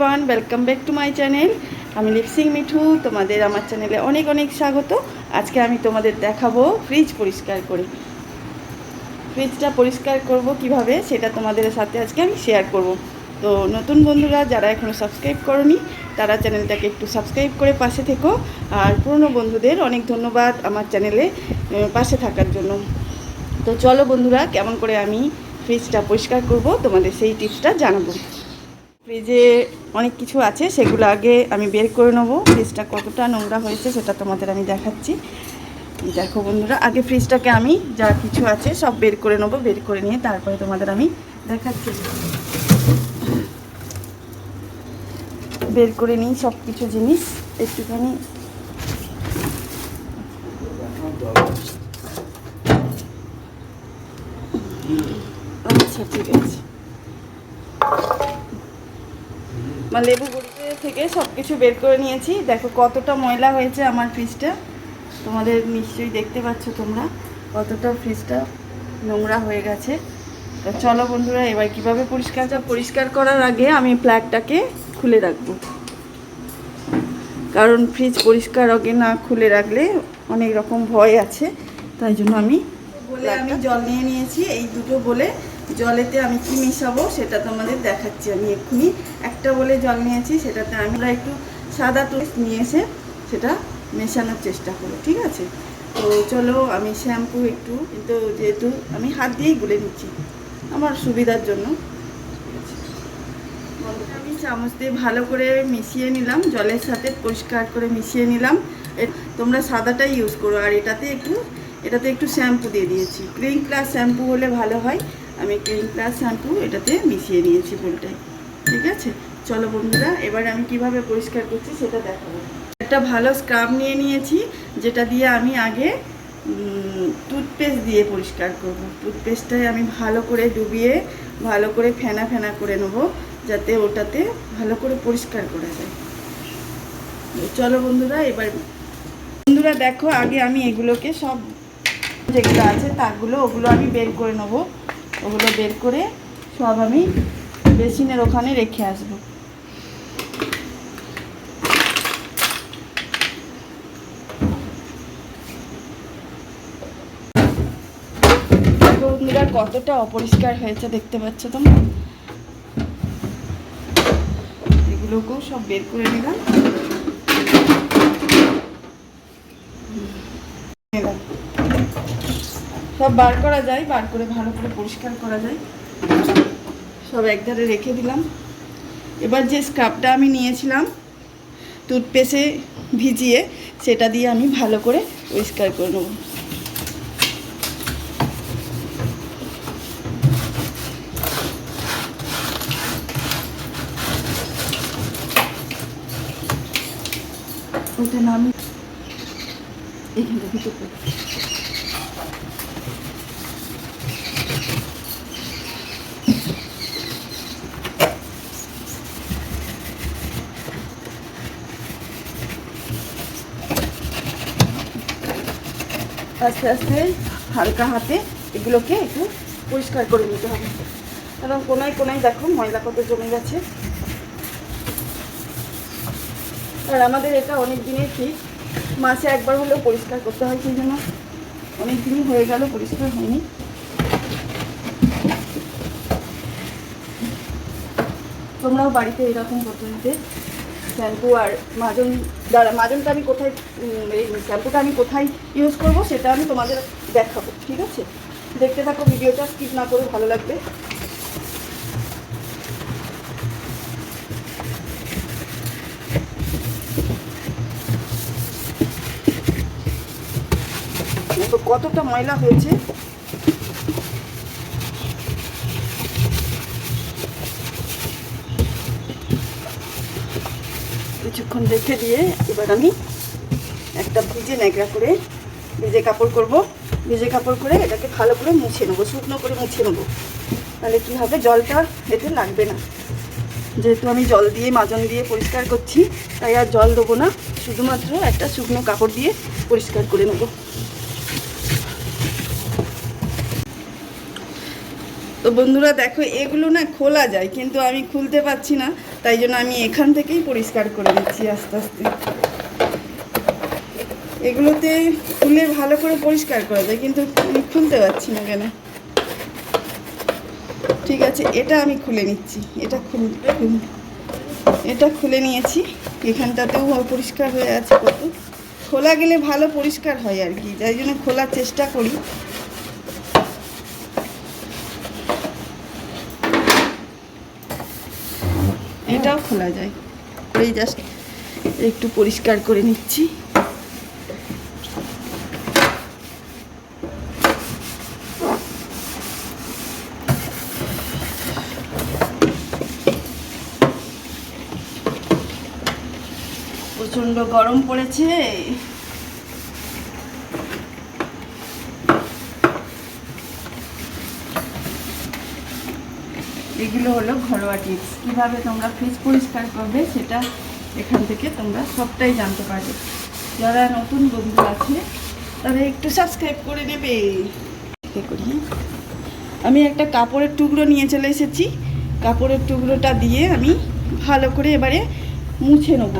Everyone welcome back to my channel আমি লিপসিং মিঠু তোমাদের আমার চ্যানেলে অনেক অনেক স্বাগত। আজকে আমি তোমাদের দেখাবো ফ্রিজ পরিষ্কার করে। ফ্রিজটা পরিষ্কার করব কীভাবে সেটা তোমাদের সাথে আজকে আমি শেয়ার করব। তো নতুন বন্ধুরা, যারা এখনও সাবস্ক্রাইব করনি, তারা চ্যানেলটাকে একটু সাবস্ক্রাইব করে পাশে থেকো। আর পুরনো বন্ধুদের অনেক ধন্যবাদ আমার চ্যানেলে পাশে থাকার জন্য। তো চলো বন্ধুরা, কেমন করে আমি ফ্রিজটা পরিষ্কার করব, তোমাদের সেই টিপসটা জানাব। ফ্রিজে অনেক কিছু আছে, সেগুলো আগে আমি বের করে নেব। ফ্রিজটা কতটা নোংরা হয়েছে সেটা তোমাদের আমি দেখাচ্ছি। দেখো বন্ধুরা, আগে ফ্রিজটাকে আমি যা কিছু আছে সব বের করে নেব, বের করে নিয়ে তারপরে তোমাদের আমি দেখাচ্ছি। বের করে নিই সব কিছু জিনিস, একটুখানি আচ্ছা ঠিক আছে আমার লেবু গুঁড়িতে থেকে সব কিছু বের করে নিয়েছি। দেখো কতটা ময়লা হয়েছে আমার ফ্রিজটা। তোমাদের নিশ্চয়ই দেখতে পাচ্ছ তোমরা কতটা ফ্রিজটা নোংরা হয়ে গেছে। তো চলো বন্ধুরা এবার কীভাবে পরিষ্কারটা পরিষ্কার করার আগে আমি প্লাগটাকে খুলে রাখব। কারণ ফ্রিজ পরিষ্কার আগে না খুলে রাখলে অনেক রকম ভয় আছে তাই জন্য আমি বলে আমি জল নিয়ে নিয়েছি এই দুটো বলে জলেতে আমি কি মিশাবো সেটা তোমাদের দেখাচ্ছি আমি এক্ষুনি। একটা বলে জল নিয়েছি, সেটাতে আমরা একটু সাদা টোস্ট নিয়ে এসে সেটা মেশানোর চেষ্টা করব, ঠিক আছে? তো চলো আমি শ্যাম্পু একটু, কিন্তু যেহেতু আমি হাত দিয়েই গুলে নিচ্ছি, আমার সুবিধার জন্য। আমি চামচ দিয়ে ভালো করে মিশিয়ে নিলাম, জলের সাথে পরিষ্কার করে মিশিয়ে নিলাম। তোমরা সাদাটাই ইউজ করো, আর এটাতে একটু এটাতে একটু শ্যাম্পু দিয়ে দিয়েছি। ক্লিন প্লাস শ্যাম্পু হলে ভালো হয়। আমি ক্লিন প্লাস শ্যাম্পু এটাতে মিশিয়ে নিয়েছি ফুলটাই ঠিক আছে? চলো বন্ধুরা, এবার আমি কীভাবে পরিষ্কার করছি সেটা দেখাবো। একটা ভালো স্ক্রাব নিয়ে নিয়েছি, যেটা দিয়ে আমি আগে টুথপেস্ট দিয়ে পরিষ্কার করব। টুথপেস্টটাই আমি ভালো করে ডুবিয়ে, ভালো করে ফেনা ফেনা করে নেব, যাতে ওটাতে ভালো করে পরিষ্কার করা যায়। চলো বন্ধুরা, এবার বন্ধুরা দেখো, আগে আমি এগুলোকে সব যেগুলো আছে তাগুলো ওগুলো আমি বের করে নেব। ওগুলো বের করে সব আমি বেসিনের ওখানে রেখে আসব। কতটা অপরিষ্কার হয়েছে দেখতে পাচ্ছ তোমরা? এগুলোকেও সব বের করে নিলাম। সব বার করা যায়, বার করে ভালো করে পরিষ্কার করা যায়। সব একধারে রেখে দিলাম। এবার যে স্ক্রাবটা আমি নিয়েছিলাম টুথপেস্টে ভিজিয়ে, সেটা দিয়ে আমি ভালো করে পরিষ্কার করে নেব। ওটা নামি এখানে ভিতর আস্তে আস্তে হালকা হাতে এগুলোকে একটু পরিষ্কার করে নিতে হবে। কারণ কোনায় কোনায় দেখো ময়লা কত জমে গেছে। আর আমাদের এটা অনেক দিনের ঠিক, মাসে একবার হলেও পরিষ্কার করতে হয় সেই জন্য। অনেক দিনই হয়ে গেল, পরিষ্কার হয়নি। তোমরাও বাড়িতে এরকম পদ্ধতিতে শ্যাম্পু আর মাজন, দাঁড়া, মাজনটা আমি কোথায় এই শ্যাম্পুটা আমি কোথায় ইউজ করব সেটা আমি তোমাদের দেখাবো, ঠিক আছে? দেখতে থাকো, ভিডিওটা স্কিপ না করে ভালো লাগবে। কতটা ময়লা হয়েছে। কিছুক্ষণ রেখে দিয়ে এবার আমি একটা ভিজে ন্যাকড়া করে ভিজে কাপড় করব। ভিজে কাপড় করে এটাকে ভালো করে মুছে নেব, শুকনো করে মুছে নেব। তাহলে কী হবে? জলটা এতে লাগবে না। যেহেতু আমি জল দিয়ে, মাজন দিয়ে পরিষ্কার করছি, তাই আর জল দেবো না। শুধুমাত্র একটা শুকনো কাপড় দিয়ে পরিষ্কার করে নেব। তো বন্ধুরা, দেখো, এগুলো না খোলা যায়, কিন্তু আমি খুলতে পারছি না। তাই জন্য আমি এখান থেকেই পরিষ্কার করে নিচ্ছি আস্তে আস্তে। এগুলোতে খুলে ভালো করে পরিষ্কার করে দেয়, কিন্তু খুলতে পারছি না কেন? ঠিক আছে, এটা আমি খুলে নিচ্ছি, এটা খুল এটা খুলে নিয়েছি, এখানটাতেও পরিষ্কার হয়ে আছে কত। খোলা গেলে ভালো পরিষ্কার হয় আর কি, তাই জন্য খোলার চেষ্টা করি। খোলা যায়। এই জাস্ট একটু পরিষ্কার করে নিচ্ছি। প্রচণ্ড গরম পড়েছে। এগুলো হলো ঘরোয়া টিপস কীভাবে তোমরা ফ্রিজ পরিষ্কার করবে সেটা এখান থেকে তোমরা সবটাই জানতে পারবে। যারা নতুন বন্ধু আছে, তারা একটু সাবস্ক্রাইব করে নেবে করি হ্যাঁ? আমি একটা কাপড়ের টুকরো নিয়ে চলে এসেছি। কাপড়ের টুকরোটা দিয়ে আমি ভালো করে এবারে মুছে নেব।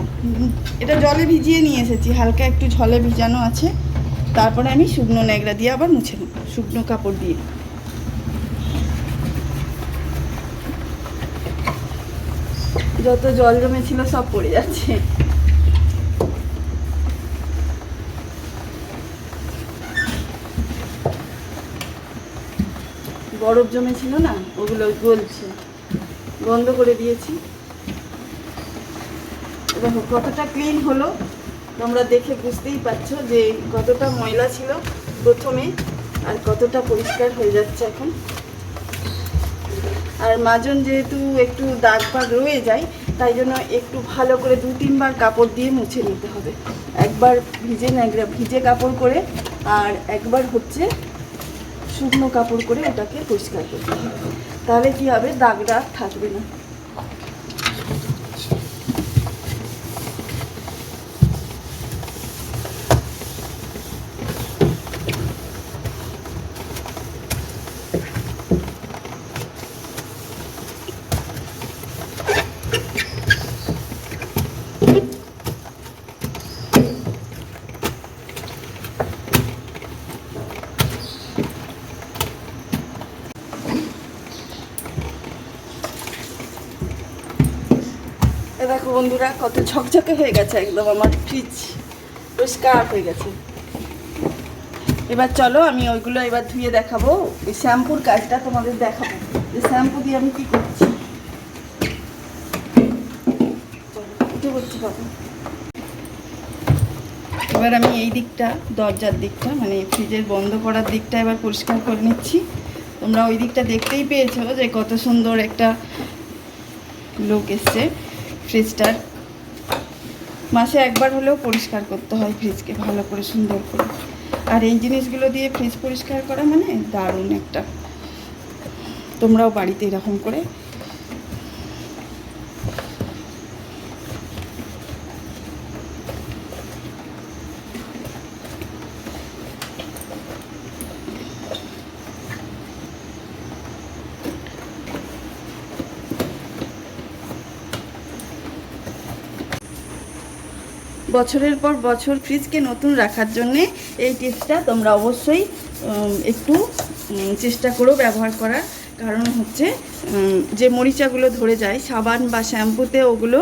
এটা জলে ভিজিয়ে নিয়ে এসেছি। হালকা একটু জলে ভিজানো আছে। তারপরে আমি শুকনো ন্যাকড়া দিয়ে আবার মুছে নেব। শুকনো কাপড় দিয়ে। যত জল জমেছিল সব পড়ে যাচ্ছে। বরফ জমেছিল না, ওগুলো গলছে। বন্ধ করে দিয়েছি। দেখো, কতটা ক্লিন হলো, তোমরা দেখে বুঝতেই পারছ যে কতটা ময়লা ছিল প্রথমে, আর কতটা পরিষ্কার হয়ে যাচ্ছে এখন। আর মাজন যেহেতু একটু দাগ ফাগ রয়ে যায়, তাই জন্য একটু ভালো করে দু তিনবার কাপড় দিয়ে মুছে নিতে হবে। একবার ভিজে ন্যাকড়া ভিজে কাপড় করে, আর একবার হচ্ছে শুকনো কাপড় করে ওটাকে পরিষ্কার করতে হবে। তাহলে কী হবে? দাগ দাগ থাকবে না। দেখো বন্ধুরা, কত ঝকঝকে হয়ে গেছে একদম আমার ফ্রিজ পরিষ্কার হয়ে গেছে। এবার চলো, আমি ওইগুলো এবার ধুয়ে দেখাবো। এই শ্যাম্পুর কাজটা তোমাদের দেখাবো। যে শ্যাম্পু দিয়ে আমি কি করছি? পড়ছি এবার আমি এই দিকটা, দরজার দিকটা মানে ফ্রিজের বন্ধ করার দিকটা এবার পরিষ্কার করে নিচ্ছি। তোমরা ওই দিকটা দেখতেই পেয়েছ যে কত সুন্দর একটা লোক এসছে। ফ্রিজটার মাসে একবার হলেও পরিষ্কার করতে হয় ফ্রিজকে ভালো করে, সুন্দর করে। আর এই জিনিসগুলো দিয়ে ফ্রিজ পরিষ্কার করা মানে দারুণ একটা। তোমরাও বাড়িতে এরকম করে বছরের পর বছর ফ্রিজকে নতুন রাখার জন্যে এই টিপসটা তোমরা অবশ্যই একটু চেষ্টা করো ব্যবহার করার। কারণ হচ্ছে যে মরিচাগুলো ধরে যায়, সাবান বা শ্যাম্পুতে ওগুলো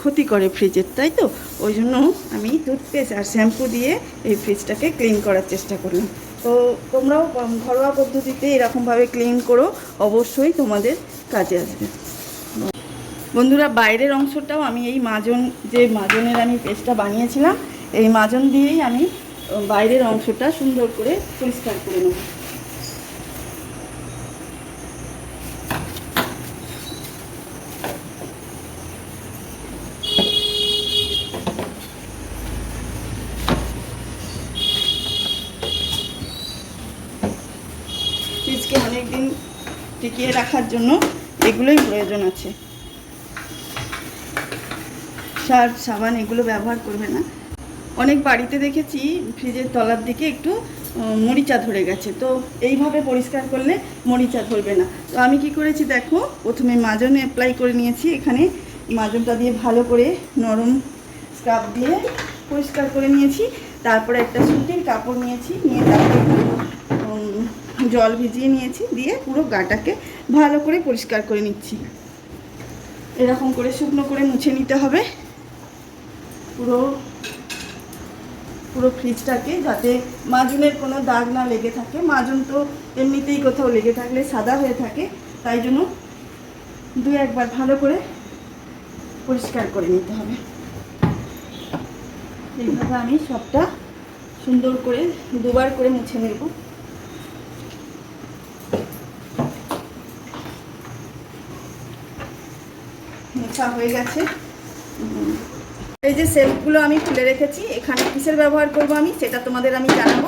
ক্ষতি করে ফ্রিজের, তাই তো? ওই জন্য আমি টুথপেস্ট আর শ্যাম্পু দিয়ে এই ফ্রিজটাকে ক্লিন করার চেষ্টা করলাম। তো তোমরাও ঘরোয়া পদ্ধতিতে এরকমভাবে ক্লিন করো, অবশ্যই তোমাদের কাজে আসবে। বন্ধুরা, বাইরের অংশটাও আমি এই মাজন, যে মাজনের আমি পেস্টটা বানিয়েছিলাম, এই মাজন দিয়েই আমি বাইরের অংশটা সুন্দর করে পরিষ্কার করে নেব। অনেকদিন টিকিয়ে রাখার জন্য এগুলোই প্রয়োজন আছে। সার্ফ সাবান এগুলো ব্যবহার করবে না। অনেক বাড়িতে দেখেছি, ফ্রিজের তলার দিকে একটু মরিচা ধরে গেছে। তো এইভাবে পরিষ্কার করলে মরিচা ধরবে না। তো আমি কি করেছি দেখো, প্রথমে মাজনে অ্যাপ্লাই করে নিয়েছি। এখানে মাজনটা দিয়ে ভালো করে নরম স্ক্রাব দিয়ে পরিষ্কার করে নিয়েছি। তারপরে একটা সুতির কাপড় নিয়েছি, নিয়ে তারপরে জল ভিজিয়ে নিয়েছি। দিয়ে পুরো গাটাকে ভালো করে পরিষ্কার করে নিচ্ছি। এরকম করে শুকনো করে মুছে নিতে হবে। পুরো পুরো ফ্রিজটাকে যাতে মাজুনের কোনো দাগ না লেগে থাকে। মাজুন তো এমনিতেই কোথাও লেগে থাকলে সাদা হয়ে থাকে। তাই জন্য দু একবার ভালো করে পরিষ্কার করে নিতে হবে। এইভাবে আমি সবটা সুন্দর করে দুবার করে মুছে নেব। মোছা হয়ে গেছে। এই যে সেলফগুলো আমি খুলে রেখেছি, এখানে কিসের ব্যবহার করব আমি সেটা তোমাদের আমি জানাব।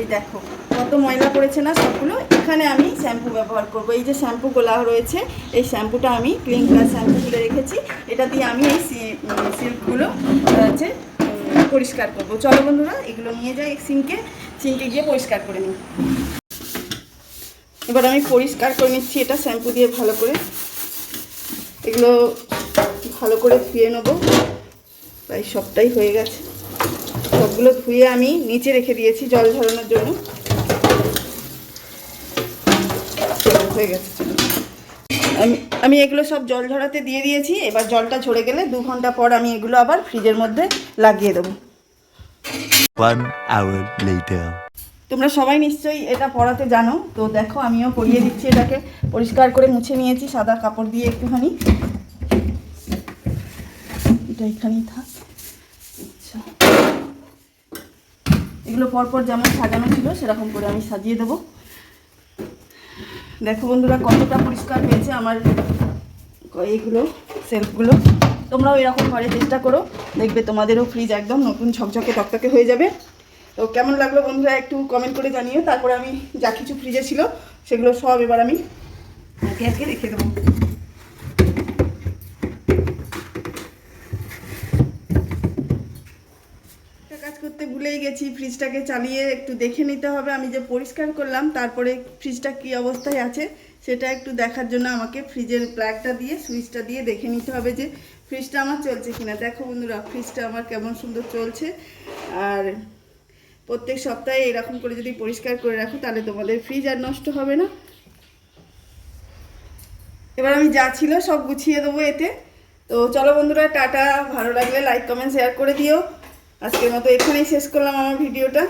এই দেখো, কত ময়লা পড়েছে না সবগুলো? এখানে আমি শ্যাম্পু ব্যবহার করব। এই যে শ্যাম্পু গোলা রয়েছে, এই শ্যাম্পুটা আমি ক্লিন প্লাস শ্যাম্পু খুলে রেখেছি। এটা দিয়ে আমি এই সিল্কগুলো হচ্ছে পরিষ্কার করব। চলো বন্ধুরা, এগুলো নিয়ে যাই সিঙ্কে। সিঙ্কে গিয়ে পরিষ্কার করে নিই। এবার আমি পরিষ্কার করে নিচ্ছি এটা শ্যাম্পু দিয়ে ভালো করে। এগুলো ভালো করে ধুয়ে নেব। প্রায় সবটাই হয়ে গেছে। সবগুলো ধুয়ে আমি নিচে রেখে দিয়েছি জল ঝরানোর জন্য। হয়ে গেছে আমি আমি এগুলো সব জল ঝরাতে দিয়ে দিয়েছি। এবার জলটা ঝরে গেলে দু ঘণ্টা পর আমি এগুলো আবার ফ্রিজের মধ্যে লাগিয়ে দেবো. তোমরা সবাই নিশ্চয়ই এটা পড়াতে জানো। তো দেখো আমিও পরিয়ে দিচ্ছি এটাকে। পরিষ্কার করে মুছে নিয়েছি সাদা কাপড় দিয়ে একটুখানি। এটা এখানেই থাক। এগুলো পরপর যেমন সাজানো ছিল, সেরকম করে আমি সাজিয়ে দেবো। দেখো বন্ধুরা, কতটা পরিষ্কার হয়েছে আমার এইগুলো, সেলফগুলো। তোমরাও এরকম ঘরে চেষ্টা করো। দেখবে তোমাদেরও ফ্রিজ একদম নতুন ঝকঝকে টকটকে হয়ে যাবে। তো কেমন লাগল বন্ধুরা, একটু কমেন্ট করে জানিও। তারপরে আমি যা কিছু ফ্রিজে ছিল, সেগুলো সব এবার আমি একে একে রেখে দেবো একটা কাজ করতে ভুলেই গেছি, ফ্রিজটাকে চালিয়ে একটু দেখে নিতে হবে। আমি যে পরিষ্কার করলাম, তারপরে ফ্রিজটা কি অবস্থায় আছে সেটা একটু দেখার জন্য আমাকে ফ্রিজের প্লাগটা দিয়ে, সুইচটা দিয়ে দেখে নিতে হবে যে ফ্রিজটা আমার চলছে কিনা। দেখো বন্ধুরা, ফ্রিজটা আমার কেমন সুন্দর চলছে। আর প্রত্যেক সপ্তাহে এরকম করে যদি পরিষ্কার করে রাখো, তাহলে তোমাদের ফ্রিজ আর নষ্ট হবে না। এবার আমি যা ছিল সব গুছিয়ে দেবো এতে। তো চলো বন্ধুরা, টাটা। ভালো লাগলে লাইক কমেন্ট শেয়ার করে দিও। আজকের মতো এখানেই শেষ করলাম আমার ভিডিওটা।